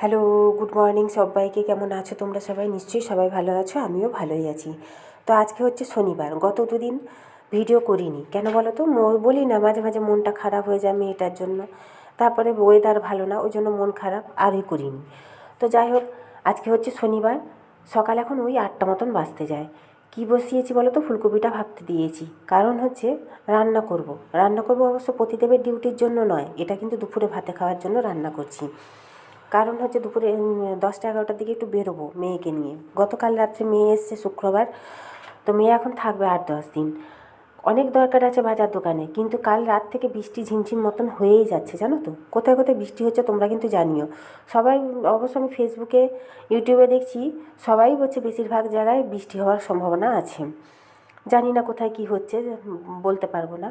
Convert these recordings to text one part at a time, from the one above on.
Hello, good morning সবাইকে। কেমন আছো তোমরা সবাই? নিশ্চয়ই সবাই ভালো আছো, আমিও ভালোই আছি। তো আজকে হচ্ছে শনিবার, গত দুদিন ভিডিও করিনি। কেন বলো তো? বলি না, মাঝে মাঝে মনটা খারাপ হয়ে যায় মেয়েটার জন্য। তারপরে ওয়েদার ভালো না, ওই জন্য মন খারাপ, আরই করিনি। তো যাই হোক, আজকে হচ্ছে শনিবার, সকাল এখন ওই আটটা মতন বাজতে যায়। কী বসিয়েছি বলো তো? ফুলকপিটা ভাবতে দিয়েছি। কারণ হচ্ছে রান্না করব। রান্না করব অবশ্য প্রতিদেবের ডিউটির জন্য নয়, এটা কিন্তু দুপুরে ভাতে খাওয়ার জন্য রান্না করছি। কারণ হচ্ছে দুপুরে দশটা এগারোটার দিকে একটু বেরোবো মেয়েকে নিয়ে। গতকাল রাত্রে মেয়ে এসছে শুক্রবার, তো মেয়ে এখন থাকবে আট দশ দিন। অনেক দরকার আছে বাজার দোকানে, কিন্তু কাল রাত থেকে বৃষ্টি ঝিমঝিম মতন হয়েই যাচ্ছে, জানো তো? কোথায় কোথায় বৃষ্টি হচ্ছে তোমরা কিন্তু জানিও। সবাই, অবশ্য আমি ফেসবুকে, ইউটিউবে দেখছি, সবাই বলছে বেশিরভাগ জায়গায় বৃষ্টি হওয়ার সম্ভাবনা আছে। জানি না কোথায় কি হচ্ছে, বলতে পারব না।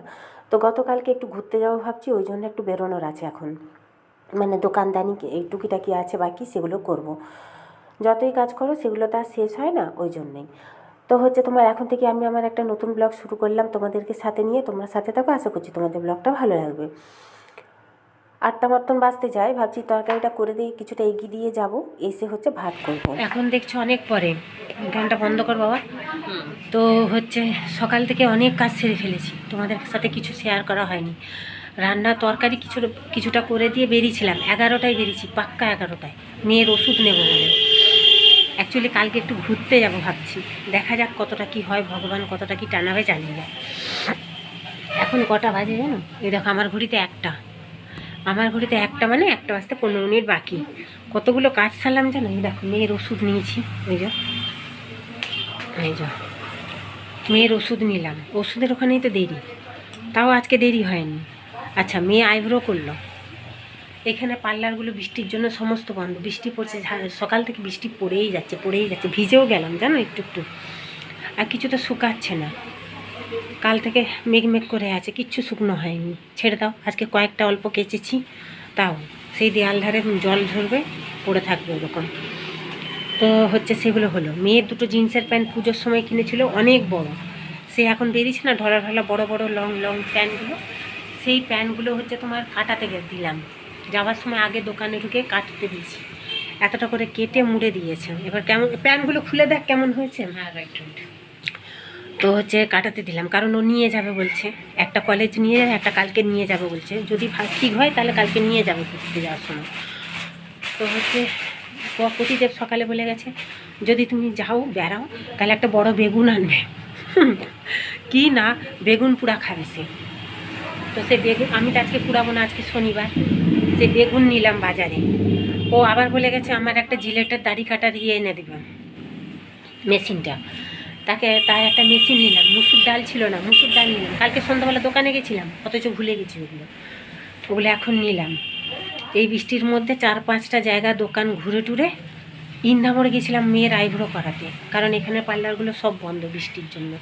তো গতকালকে একটু ঘুরতে যাব ভাবছি, ওই জন্য একটু বেরোনোর আছে এখন। মানে দোকানদানি এই টুকিটাকি আছে বাকি, সেগুলো করব। যতই কাজ করো, সেগুলো তো আর শেষ হয় না, ওই জন্যেই। তো হচ্ছে তোমার এখন থেকে আমি আমার একটা নতুন ব্লগ শুরু করলাম, তোমাদেরকে সাথে নিয়ে তোমরা সাথে থাকো, আশা করছি তোমাদের ব্লগটা ভালো লাগবে। আটটা মতন বাজতে যায়, ভাবছি তরকারিটা করে দিয়ে কিছুটা এগিয়ে দিয়ে যাব, এসে হচ্ছে ভাত করব। এখন দেখছ অনেক পরে গানটা বন্ধ কর বাবা। তো হচ্ছে সকাল থেকে অনেক কাজ সেরে ফেলেছি, তোমাদের সাথে কিছু শেয়ার করা হয়নি। রান্না তরকারি কিছু কিছুটা করে দিয়ে বেরিয়েছিলাম। এগারোটায় বেরিয়েছি, পাক্কা এগারোটায়। মেয়ের ওষুধ নেব বলে। অ্যাকচুয়ালি কালকে একটু ঘুরতে যাব ভাবছি। দেখা যাক কতটা কি হয়, ভগবান কতটা কি টানাবে জানি না এখন কটা বাজে জানো? এই দেখো, আমার ঘড়িতে একটা। আমার ঘড়িতে একটা মানে একটা বাজতে পনেরো মিনিট বাকি। কতগুলো কাজ সারলাম জানো? এই দেখো, মেয়ের ওষুধ নিয়েছি। ওই যা, এই যা, মেয়ের ওষুধ নিলাম। ওষুধের ওখানেই তো দেরি। তাও আজকে দেরি হয়নি। আচ্ছা মেয়ে আইব্রো করল। এখানে পার্লারগুলো বৃষ্টির জন্য সমস্ত বন্ধ। বৃষ্টি পড়ছে সকাল থেকে বৃষ্টি পড়েই যাচ্ছে পড়েই যাচ্ছে, ভিজেও গেলাম, জানো একটু একটু। আর কিছু তো শুকাচ্ছে না। কাল থেকে মেঘ মেঘ করে আছে, কিচ্ছু শুকনো হয়নি। ছেড়ে দাও, আজকে কয়েকটা অল্প কেচেছি, তাও। সেই দেয়াল ধারে জল ঝরবে, পড়ে থাকবে ওরকম। তো হচ্ছে সেগুলো হলো। মেয়ের দুটো জিন্সের প্যান্ট পুজোর সময় কিনেছিল, অনেক বড়। সে এখন বেরিয়েছে না ঢলা ঢলা বড় বড় লং লং প্যান্টগুলো। সেই প্যান্টগুলো হচ্ছে তোমার কাটাতে গে- দিলাম। যাওয়ার সময় আগে দোকানে ঢুকে কাটতে দিয়েছি। এতটা করে কেটে মুড়ে দিয়েছে। এবার কেমন প্যান্টগুলো খুলে দেখ কেমন হয়েছে। হ্যাঁ রাইট রাইট তো হচ্ছে কাটাতে দিলাম। কারণ ও নিয়ে যাবে বলছে। একটা কলেজ নিয়ে যাবে একটা কালকে নিয়ে যাবে বলছে। যদি ঠিক হয় তাহলে কালকে নিয়ে যাবে ঘুরতে যাওয়ার সময়। তো হচ্ছে প্রতিদেব সকালে বলে গেছে যদি তুমি যাও বেড়াও তাহলে একটা বড় বেগুন আনবে। কি না বেগুন পুরা খাবে সে। তো সে বেগুন, আমি তো আজকে পুরাবো না, আজকে শনিবার। সে বেগুন নিলাম বাজারে। ও আবার বলে গেছে, আমার একটা জিলেটের দাড়ি কাটার ইয়ে এনে দেবে। মেশিনটা। তাকে, তার একটা মেশিন নিলাম। মুসুর ডাল ছিল না, মুসুর ডাল নিলাম। কালকে সন্ধ্যাবেলা দোকানে গেছিলাম, অথচ ভুলে গেছি ওগুলো। ওগুলো এখন নিলাম। এই বৃষ্টির মধ্যে চার পাঁচটা জায়গা দোকান ঘুরে টুরে ইন্দামোড়ে গেছিলাম মেয়ের আইব্রো করাতে। কারণ এখানে পার্লারগুলো সব বন্ধ বৃষ্টির জন্য।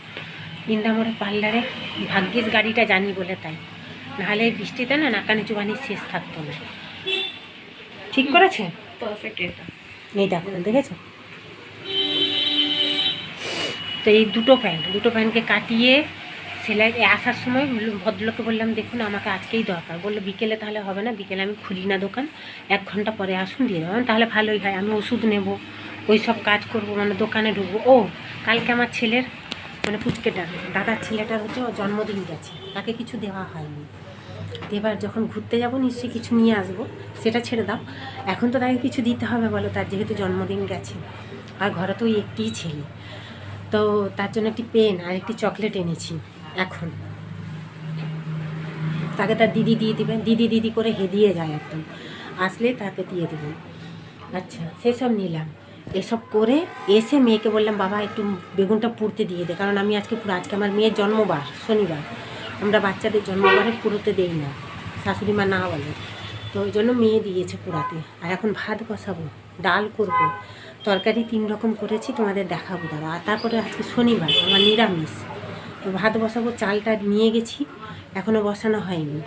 ইন্দামোড়ে পার্লারে ভাগ্যিস গাড়িটা জানি বলে তাই। নাহলে বৃষ্টিতে না নাকানি চুবানি শেষ থাকতো না। ঠিক করেছে? পারফেক্ট এটা। এই দেখো দেখেছ? তো এই দুটো প্যান্ট দুটো প্যান্টকে কাটিয়ে সেলাই আসার সময় ভদ্রলোককে বললাম দেখুন আমাকে আজকেই দরকার। বলল বিকেলে তাহলে হবে না বিকেলে আমি খুলি না দোকান। এক ঘণ্টা পরে আসুন দিয়ে দেবো। আমি বললাম, তাহলে ভালোই হয় আমি ওষুধ নেব ওই সব কাজ করব মানে দোকানে ঢুকবো। ও কালকে আমার ছেলের মানে পুচকেটার দাদার ছেলেটার হচ্ছে জন্মদিন গেছে তাকে কিছু দেওয়া হয়নি। এবার যখন ঘুরতে যাব, নিশ্চয়ই কিছু নিয়ে আসব, সেটা ছেড়ে দাও। এখন তো তাকে কিছু দিতে হবে বলো, তার যেহেতু জন্মদিন গেছে। আর ঘরে তো ওই একটিই ছেলে। তো তার জন্য একটি পেন আর একটি চকলেট এনেছি, এখন। তাকে তার দিদি দিয়ে দেবেন দিদি দিদি করে হেদিয়ে যায় একদম। আসলে তাকে দিয়ে দেবেন আচ্ছা সেসব নিলাম। এসব করে এসে মেয়েকে বললাম, বাবা, একটু বেগুনটা পুড়তে দিয়ে দে, কারণ আমি আজকে আজকে আমার মেয়ের জন্মবার, শনিবার। আমরা বাচ্চাদের জন্মবারে পুরোতে দেই না। শাশুড়ি মা না বলে। তো ওই জন্য মেয়ে দিয়েছে পুরাতে। আর এখন ভাত বসাবো, ডাল করব। তরকারি তিন রকম করেছি, তোমাদের দেখাবো দাঁড়া আর তারপরে আজকে শনিবার, আমার নিরামিষ। তো ভাত বসাবো, চালটা নিয়ে গেছি এখনও বসানো হয়নি।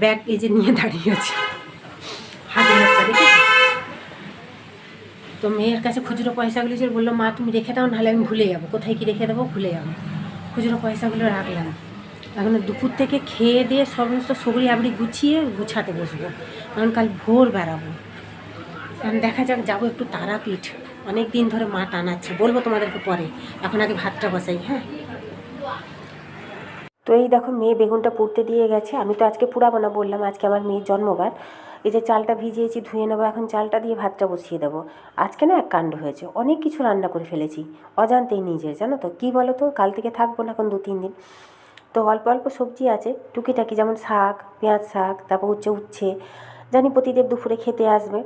ব্যাগ এই যে নিয়ে দাঁড়িয়ে আছে। তো মেয়ের কাছে খুচরো পয়সাগুলো ছিল বলল, মা, তুমি রেখে দাও, নাহলে আমি ভুলে যাব। কোথায় কি রেখে দেবো, ভুলে যাব। খুচরো পয়সাগুলো রাখলাম। এখন দুপুর থেকে খেয়ে দিয়ে সমস্ত সগড়ি আবড়ি গুছিয়ে গুছাতে বসবো। কারণ কাল ভোর বেড়াবো। এখন দেখা যাক, যাব একটু তারাপীঠ। অনেক দিন ধরে মা টানাচ্ছে। বলব তোমাদেরকে পরে। এখন আগে ভাতটা বসাই হ্যাঁ? তো এই দেখো, মেয়ে বেগুনটা পুড়তে দিয়ে গেছে। আমি তো আজকে পুড়াবো না, বললাম আজকে আমার মেয়ের জন্মবার। এই যে চালটা ভিজিয়েছি, ধুয়ে নেব, এখন চালটা দিয়ে ভাতটা বসিয়ে দেবো। আজকে না এক কাণ্ড হয়েছে। অনেক কিছু রান্না করে ফেলেছি। অজান্তেই নিজের, জানো তো? কী বলো তো? কাল থেকে থাকব না এখন দু তিন দিন। তো অল্প অল্প সবজি আছে, টুকিটাকি যেমন শাক, পেঁয়াজ শাক, তারপর উচ্ছে উচ্ছে। জানি প্রতিদেব দুপুরে খেতে আসবে,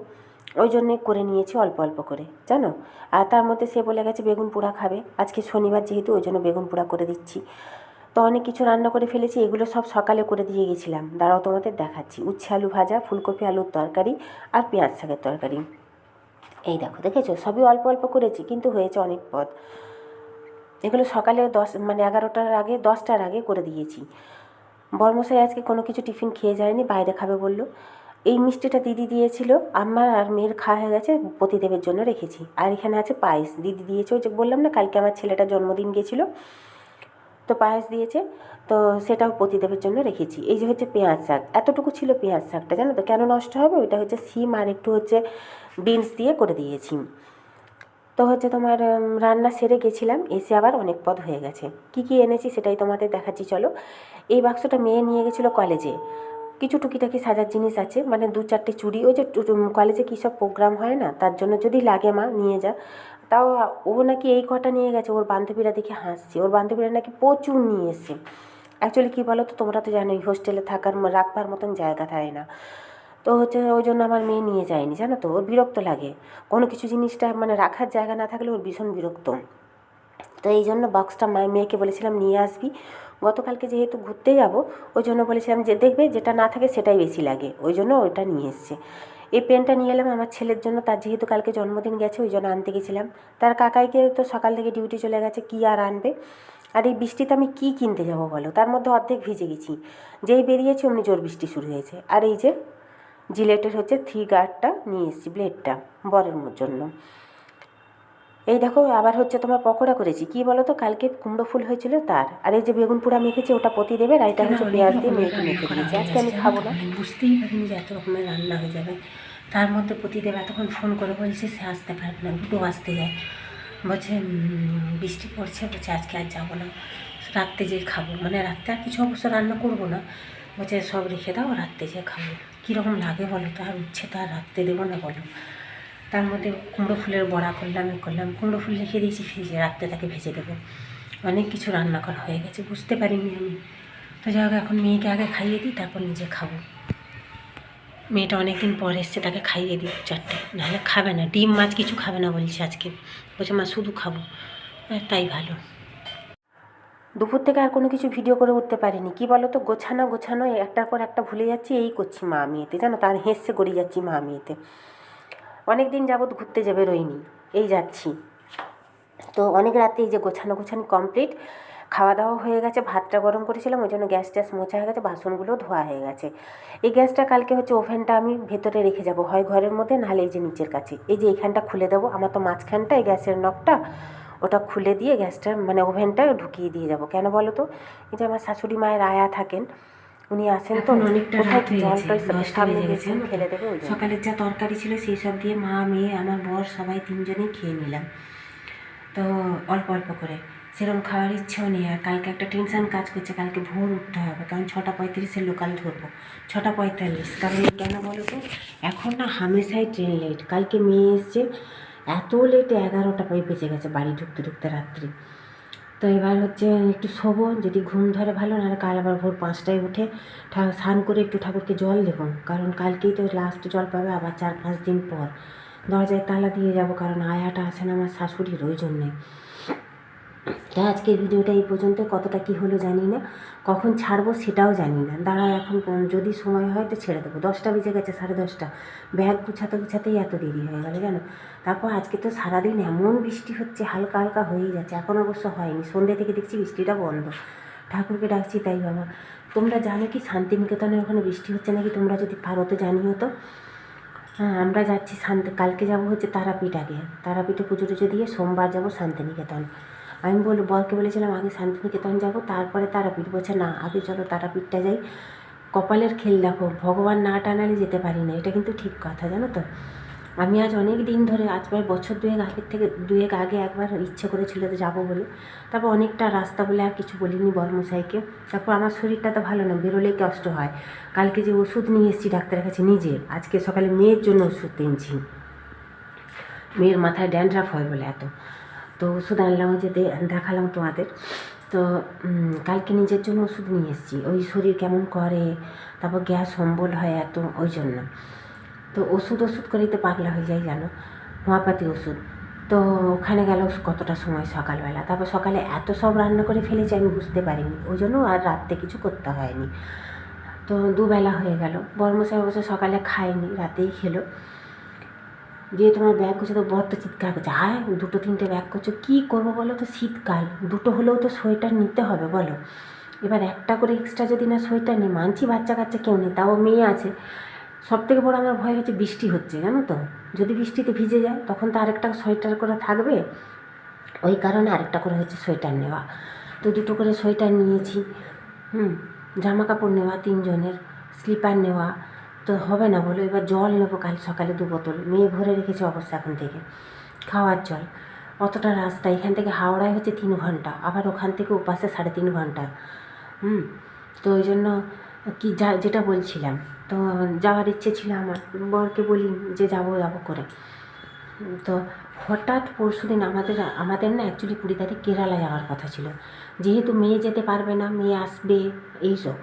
ওই জন্যে করে নিয়েছি অল্প অল্প করে, জানো? আর তার মধ্যে সে বলে গেছে বেগুন পোড়া খাবে, আজকে শনিবার যেহেতু, ওই জন্য বেগুন পোড়া করে দিচ্ছি। তো অনেক কিছু রান্না করে ফেলেছি, এগুলো সব সকালে করে দিয়ে গেছিলাম। দাঁড়াও তোমাদের দেখাচ্ছি, উচ্ছে, আলু ভাজা, ফুলকপি, আলুর তরকারি আর পেঁয়াজ শাকের তরকারি। এই দেখো, দেখেছ? সবই অল্প অল্প করেছি, কিন্তু হয়েছে অনেক পদ। এগুলো সকালে দশ মানে এগারোটার আগে, দশটার আগে করে দিয়েছি। বর্মশাই আজকে কোনো কিছু টিফিন খেয়ে যায়নি, বাইরে খাবে বলল। এই মিষ্টিটা দিদি দিয়েছিল আমার আর মেয়ের খাওয়া হয়ে গেছে, পতিদেবের জন্য রেখেছি। আর এখানে আছে পায়েস। দিদি দিয়েছে ওই যে বললাম না, কালকে আমার ছেলেটা জন্মদিন গিয়েছিল তো পায়েস দিয়েছে, তো সেটাও পতিদেবের জন্য রেখেছি। এই যে হচ্ছে পেঁয়াজ শাক, এতটুকু ছিল পেঁয়াজ শাকটা, জানো তো? কেন নষ্ট হবে? ওইটা হচ্ছে সিম আর একটু হচ্ছে বিনস দিয়ে করে দিয়েছি। তো হচ্ছে তোমার রান্না সেরে গেছিলাম, এসে আবার অনেক পদ হয়ে গেছে। কি কি এনেছি সেটাই তোমাদের দেখাচ্ছি, চলো। এই বাক্সটা মেয়ে নিয়ে গেছিল কলেজে কিছু টুকিটাকি সাজার জিনিস আছে মানে দু চারটে চুড়ি, ওই যে কলেজে কী সব প্রোগ্রাম হয় না, তার জন্য যদি লাগে মা, নিয়ে যা। তাও, ও নাকি এই কটা নিয়ে গেছে, ওর বান্ধবীরা দেখে হাসছে, ওর বান্ধবীরা নাকি প্রচুর নিয়ে এসছে। অ্যাকচুয়ালি কী বলো তো তোমরা তো জানোই হোস্টেলে থাকার, রাখবার মতন জায়গা থাকে না। তো হচ্ছে ওই জন্য আমার মেয়ে নিয়ে যায়নি, জানো তো? ওর বিরক্ত লাগে। কোনো কিছু জিনিসটা মানে রাখার জায়গা না থাকলে ওর ভীষণ বিরক্ত। তো এই জন্য বক্সটা মায়ের মেয়েকে বলেছিলাম নিয়ে আসবি। গতকালকে যেহেতু ঘুরতে যাব, ওই জন্য বলেছিলাম যে দেখবে যেটা না থাকে সেটাই বেশি লাগে। ওই জন্য ওইটা নিয়ে এসছে। এই পেনটা নিয়ে এলাম আমার ছেলের জন্য, তার যেহেতু কালকে জন্মদিন গেছে, ওই জন্য আনতে গেছিলাম। তার কাকাইকে তো সকাল থেকে ডিউটি চলে গেছে, কী আর আনবে? আর এই বৃষ্টিতে আমি কী কিনতে যাব বলো? তার মধ্যে অর্ধেক ভিজে গেছি। যেই বেরিয়েছি, অমনি জোর বৃষ্টি শুরু হয়েছে। আর এই যে জিলেটের হচ্ছে থ্রি গার্ডটা নিয়ে এসেছি ব্লেডটা বরের জন্য। এই দেখো আবার হচ্ছে তোমার পকোড়া করেছি। কি বলো তো কালকে কুমড়ো ফুল হয়েছিল তার। আর এই যে বেগুন পোড়া মেখেছি ওটা পতি দেবে আর এটা হচ্ছে পেঁয়াজ দিয়ে মেখে মেখে দিয়েছি। আজকে আমি খাব না। বুঝতেই পারিনি যে এত রকমের রান্না হয়ে যাবে। তার মধ্যে প্রতিদেব এতক্ষণ ফোন করে বলছে সে আসতে পারবে না দুটো আসতে যায়। বলছে বৃষ্টি পড়ছে। বলছে আজকে আর যাব না। রাত্রে যেয়ে খাব। মানে রাত্রে আর কিছু অবশ্য রান্না করব না। বলছে সব রেখে দাও রাত্রে যেয়ে খাব। কীরকম লাগে বলো তো? আর উচ্ছে তো আর রাত্রে দেবো না বলো। তার মধ্যে কুমড়ো ফুলের বড়া করলাম, এ করলাম। কুমড়ো ফুল রেখে দিয়েছি ফ্রিজে, রাত্রে তাকে ভেজে দেবো। অনেক কিছু রান্না করা হয়ে গেছে, বুঝতে পারিনি আমি। তো যাই হোক, এখন মেয়েকে আগে খাইয়ে দিই, তারপর নিজে খাব। মেয়েটা অনেক দিন পর এসছে, তাকে খাইয়ে দিই চারটে। নাহলে খাবে না, ডিম মাছ কিছু খাবে না বলছে আজকে। বলছে, মা, শুধু খাব। তাই ভালো। দুপুর থেকে আর কোনো কিছু ভিডিও করে উঠতে পারিনি। কি বলো তো গোছানো গোছানো একটার পর একটা ভুলে যাচ্ছি, এই করছি মা আমি এতে জানো, তার হেসে গড়িয়ে যাচ্ছি মা আমি এতে অনেক দিন যাবৎ ঘুরতে যাবে রইনি এই যাচ্ছি। তো অনেক রাতে এই যে গোছানো গোছানো কমপ্লিট খাওয়া দাওয়া হয়ে গেছে, ভাতটা গরম করেছিলাম, ওই জন্য গ্যাস ট্যাস মোছা হয়ে গেছে, বাসনগুলো ধোয়া হয়ে গেছে। এই গ্যাসটা কালকে হচ্ছে ওভেনটা আমি ভেতরে রেখে যাব, হয় ঘরের মধ্যে, নাহলে এই যে নিচের কাছে। এই যে এইখানটা খুলে দেবো, আমার তো মাঝখানটা এই গ্যাসের নখটা। ওটা খুলে দিয়ে গ্যাসটা মানে ওভেনটা ঢুকিয়ে দিয়ে যাব। কেন বলো তো? এই যে আমার শাশুড়ি মায়ের আয়া থাকেন উনি আসেন তো অনেকটা রাত হয়ে গেছে? ফেলে দেবে সকালের যা তরকারি ছিল সেই সব দিয়ে মা মেয়ে আমার বর সবাই তিনজনেই খেয়ে নিলাম। তো অল্প অল্প করে। সেরকম খাওয়ার ইচ্ছেও নেই। আর কালকে একটা টেনশন কাজ করছে কালকে ভোর উঠতে হবে কারণ ছটা পঁয়ত্রিশে লোকাল ধরবো। ছটা পঁয়তাল্লিশ। কারণ কেন বলো তো? এখন না হামেশাই ট্রেন লেট কালকে মেয়ে এসছে এত লেটে এগারোটা পাই বেঁচে গেছে বাড়ি ঢুকতে ঢুকতে রাত্রি। তো এবার হচ্ছে একটু শোবো, যদি ঘুম ধরে ভালো, নাহলে কাল আবার ভোর পাঁচটায় উঠে স্নান করে একটু ঠাকুরকে জল দেবো। কারণ কালকেই তো লাস্ট জল পাবে, আবার চার পাঁচ দিন পর। দরজায় তালা দিয়ে যাব, কারণ আয়াটা আসেন আমার শাশুড়ির, ওই জন্যে। তা আজকের ভিডিওটা এই পর্যন্ত, কতটা কি হলো জানি না। কখন ছাড়বো সেটাও জানি না। দাঁড়া এখন যদি সময় হয় তো ছেড়ে দেবো। দশটা বেজে গেছে, সাড়ে দশটা। ব্যাগ গুছাতে গুছাতেই এত দেরি হয়ে গেল, জানো? তারপর আজকে তো সারাদিন এমন বৃষ্টি হচ্ছে, হালকা হালকা হয়েই যাচ্ছে। এখন অবশ্য হয়নি। সন্ধ্যে থেকে দেখছি বৃষ্টিটা বন্ধ। ঠাকুরকে ডাকছি, তাই বাবা। তোমরা জানো কি শান্তিনিকেতনের ওখানে বৃষ্টি হচ্ছে নাকি? তোমরা যদি পারো তো জানিও তো। হ্যাঁ আমরা যাচ্ছি শান্তি কালকে যাব হচ্ছে তারাপীঠ আগে। তারাপীঠে পুজো টুজো দিয়ে সোমবার যাব শান্তিনিকেতন। আমি বল বরকে বলেছিলাম, আগে শান্তিনিকেতন যাব, তারপরে তারাপীঠ। বলছে, না, আগে চলো তারাপীঠটা যাই। কপালের খেল দেখো, ভগবান না টানালে যেতে পারি না। এটা কিন্তু ঠিক কথা, জানো তো? আমি আজ অনেক দিন ধরে, আজ প্রায় বছর দুয়েক আগের থেকে, দুয়েক আগে একবার ইচ্ছে করেছিল যে যাব বলে। তারপর অনেকটা রাস্তা বলে আর কিছু বলিনি বর্মশাইকে। তারপর আমার শরীরটা তো ভালো না, বেরোলেই কষ্ট হয়। কালকে যে ওষুধ নিয়ে এসেছি, ডাক্তারের কাছে নিজে, আজকে সকালে মেয়ের জন্য ওষুধ কিনছি মেয়ের মাথায় ড্যান্ড্রাফ হয় বলে এত। তো ওষুধ আনলাম যে দেখালাম তোমাদের। তো কালকে নিজের জন্য ওষুধ নিয়ে এসেছি। ওই শরীর কেমন করে, তারপর গ্যাস অম্বল হয় এত, ওই জন্য। তো ওষুধ ওষুধ করেই তো পাগলা হয়ে যায় জানো? হোমিওপ্যাথি ওষুধ। তো ওখানে গেল কতটা সময়? সকালবেলা। তারপর সকালে এত সব রান্না করে ফেলেছি, আমি বুঝতে পারিনি। ওই জন্য আর রাত্রে কিছু করতে হয়নি। তো দুবেলা হয়ে গেল। বর্মশাই অবশ্য সকালে খায়নি, রাতেই খেলো। দিয়ে তোমার ব্যাগ করছে তো বর তো চিৎকার করছে। হায়, দুটো তিনটে ব্যাগ করছ, কী করব বলো তো? শীতকাল, দুটো হলেও তো সোয়েটার নিতে হবে বলো। এবার একটা করে এক্সট্রা যদি না সোয়েটার নিই, মানছি বাচ্চা কাচ্চা কেউ নেই, তাও মেয়ে আছে। সব থেকে বড় আমার ভয় হচ্ছে বৃষ্টি হচ্ছে, জানো তো? যদি বৃষ্টিতে ভিজে যায়, তখন তো আরেকটা সোয়েটার করে থাকবে। ওই কারণে আরেকটা করে হচ্ছে সোয়েটার নেওয়া। তো দুটো করে সোয়েটার নিয়েছি, হুম জামা কাপড় নেওয়া তিনজনের, স্লিপার নেওয়া তো হবে না বলো, এবার জল নেব কাল সকালে দু বোতল। মেয়ে ভরে রেখেছে অবস্থা এখন থেকে। খাওয়ার জল। অতটা রাস্তা। এখান থেকে হাওড়ায় হচ্ছে তিন ঘণ্টা। আবার ওখান থেকে ওপাশে সাড়ে তিন ঘণ্টা। হুম? তো ওই জন্য কি যা, যেটা বলছিলাম, তো যাওয়ার ইচ্ছে ছিল আমার। বরকে বলি যে যাব যাব করে। তো হঠাৎ পরশু দিন আমাদের আমাদের না অ্যাকচুয়ালি কুড়ি তারিখ কেরালা যাওয়ার কথা ছিল। যেহেতু মেয়ে যেতে পারবে না, মেয়ে আসবে এইসব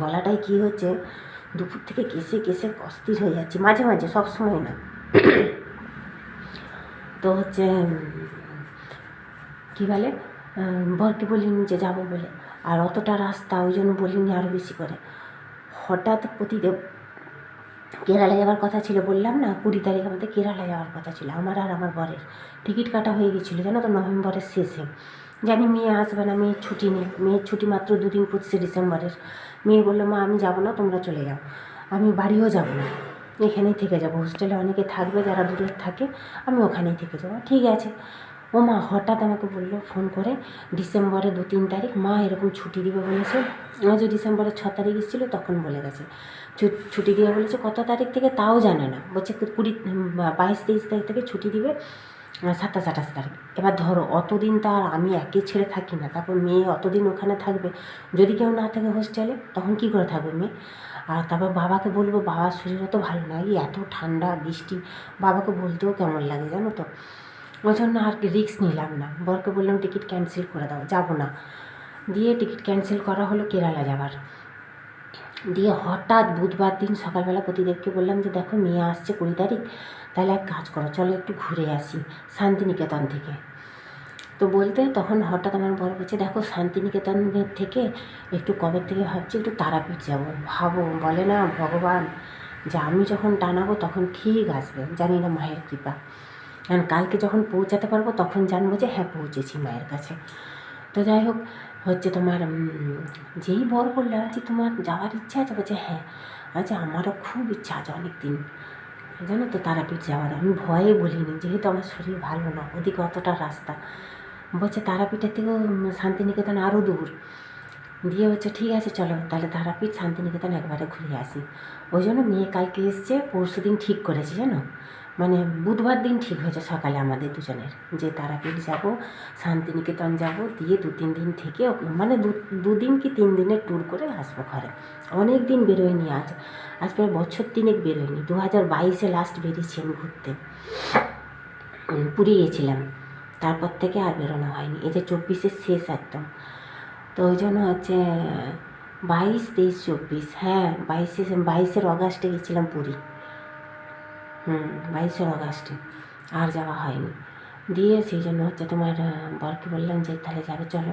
গলাটায় কী হচ্ছে দুপুর থেকে কেসে কেসে অস্থির হয়ে যাচ্ছে, মাঝে মাঝে, সব সময় না। তো হচ্ছে কী বলে? বরকে বলিনি যে যাব বলে। আর অতটা রাস্তা ওই জন্য বলিনি আরও বেশি করে। হঠাৎ প্রতিদেব কেরালা যাওয়ার কথা ছিল, বললাম না, কুড়ি তারিখ আমাদের কেরালা যাওয়ার কথা ছিল, আমার আর আমার বরের। টিকিট কাটা হয়ে গেছিল, জানো তো, নভেম্বরের শেষে। জানি মেয়ে আসবে না, মেয়ের ছুটি নেই। মেয়ের ছুটি মাত্র দুদিন পঁচিশে ডিসেম্বরের। মেয়ে বলল, মা, আমি যাব না, তোমরা চলে যাও। আমি বাড়িও যাব না। এখানেই থেকে যাব। হোস্টেলে অনেকে থাকবে, যারা দূরে থাকে, আমি ওখানেই থেকে যাব। ঠিক আছে। ও মা হঠাৎ আমাকে বলল, ফোন করে ডিসেম্বরে দু তিন তারিখ, মা এরকম ছুটি দিবে বলেছে। আজ ডিসেম্বরের ছ তারিখ এসেছিল, তখন বলে গেছে। ছুটি দিয়ে বলেছে, কত তারিখ থেকে তাও জানে না। বলছে, কুড়ি, বাইশ, তেইশ তারিখ থেকে ছুটি দিবে। সাতাশ তারিখ। এবার ধরো, অতদিন তো আর আমি একে ছেড়ে থাকি না, তারপর মেয়ে অতদিন ওখানে থাকবে। যদি কেউ না থাকে হোস্টেলে তখন কী করে থাকবে মেয়ে? আর তারপর বাবাকে বলব বাবার শরীর তো ভালো না এই এত ঠান্ডা, বৃষ্টি। বাবাকে বলতেও কেমন লাগে জানো তো? ওই জন্য আর রিস্ক নিলাম না। বরকে বললাম, টিকিট ক্যান্সেল করে দাও, যাব না। দিয়ে টিকিট ক্যান্সেল করা হলো কেরালা যাবার। দিয়ে হঠাৎ বুধবার দিন সকালবেলা প্রতিদেবকে বললাম যে, দেখো, মেয়ে আসছে কুড়ি তারিখ। তাহলে এক কাজ করো, চলো একটু ঘুরে আসি শান্তিনিকেতন থেকে। তো বলতে তখন হঠাৎ আমার বড় বলছে, দেখো শান্তিনিকেতন থেকে একটু কবে থেকে ভাবছি, একটু তারাপীঠ যাব। ভাবো, বলে না, ভগবান। যে, আমি যখন টানাবো তখন ঠিক আসবে, জানি না মায়ের কৃপা। কারণ কালকে যখন পৌঁছাতে পারব তখন জানব যে হ্যাঁ পৌঁছেছি মায়ের কাছে। তো যাই হোক, হচ্ছে তোমার যেই বর বলল যে তোমার যাওয়ার ইচ্ছা আছে? বলছে হ্যাঁ আচ্ছা আমারও খুব ইচ্ছা আছে অনেক দিন জানো তো তারাপীঠ যাওয়ার, আমি ভয়ে বলিনি, যেহেতু আমার শরীর ভালো না, ওদিকে অতটা রাস্তা। বলছে তারাপীঠের থেকেও শান্তিনিকেতন আরও দূর। দিয়ে হচ্ছে ঠিক আছে, চলো, তাহলে তারাপীঠ শান্তিনিকেতন একবারে ঘুরে আসি। ওই জন্য মেয়ে কালকে এসছে পরশু দিন ঠিক করেছে, জানো? মানে বুধবার দিন ঠিক হয়েছে সকালে আমাদের দুজনের, যে তারাপীঠ যাব, শান্তিনিকেতন যাব, দিয়ে দু তিন দিন থেকে মানে দু দুদিন কি তিন দিনের ট্যুর করে আসব ঘরে। অনেক দিন বেরোয়নি আজ আজ প্রায় বছর তিনেক বেরোয়নি। দু হাজার বাইশে লাস্ট বেরিয়েছি আমি ঘুরতে। পুরী গেছিলাম। তারপর থেকে আর বেরোনো হয়নি। এই যে চব্বিশের শেষ একদম। তো ওই জন্য হচ্ছে বাইশ, তেইশ, চব্বিশ হ্যাঁ বাইশে, বাইশের অগাস্টে গেছিলাম পুরী। হুম বাইশের অগাস্টে আর যাওয়া হয়নি। দিয়ে সেই জন্য হচ্ছে তোমার বরকে বললাম যে, তাহলে যাবে, চলো।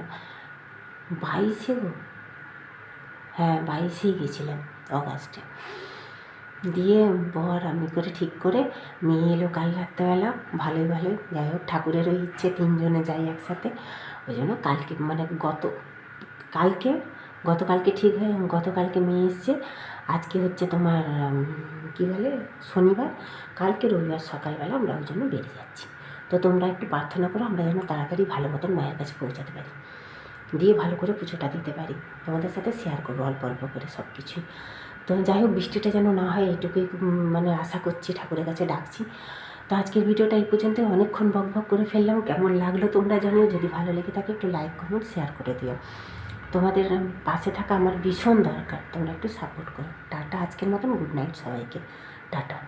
বাইশে হ্যাঁ বাইশেই গেছিলাম অগাস্টে। দিয়ে বর আমি করে ঠিক করে মেয়ে এলো কাল রাত্রেবেলা। ভালোই ভালোই। যাই হোক, ঠাকুরেরও ইচ্ছে, তিনজনে যাই একসাথে। ওই জন্য কালকে মানে গত, কালকে গতকালকে ঠিক হয়ে গতকালকে মেয়ে এসছে। আজকে হচ্ছে তোমার কী বলে? শনিবার। কালকে রবিবার সকালবেলা আমরা ওই জন্য বেরিয়ে যাচ্ছি। তো তোমরা একটু প্রার্থনা করো, আমরা যেন তাড়াতাড়ি ভালো মতন মায়ের কাছে পৌঁছাতে পারি। দিয়ে ভালো করে পুজোটা দিতে পারি। তোমাদের সাথে শেয়ার করব, অল্প অল্প করে সব কিছুই তো যাই হোক, বৃষ্টিটা যেন না হয় এটুকুই মানে আশা করছি, ঠাকুরের কাছে ডাকছি। তো আজকের ভিডিওটা এই পর্যন্ত। অনেকক্ষণ বক বক করে ফেললাম। কেমন লাগল তোমরা জানো যদি ভালো লেগে থাকে একটু লাইক কমেন্ট শেয়ার করে দিও। তোমাদের পাশে থাকা আমার ভীষণ দরকার। তোমরা একটু সাপোর্ট করো। টাটা, আজকের মতন গুড নাইট সবাইকে। টাটা।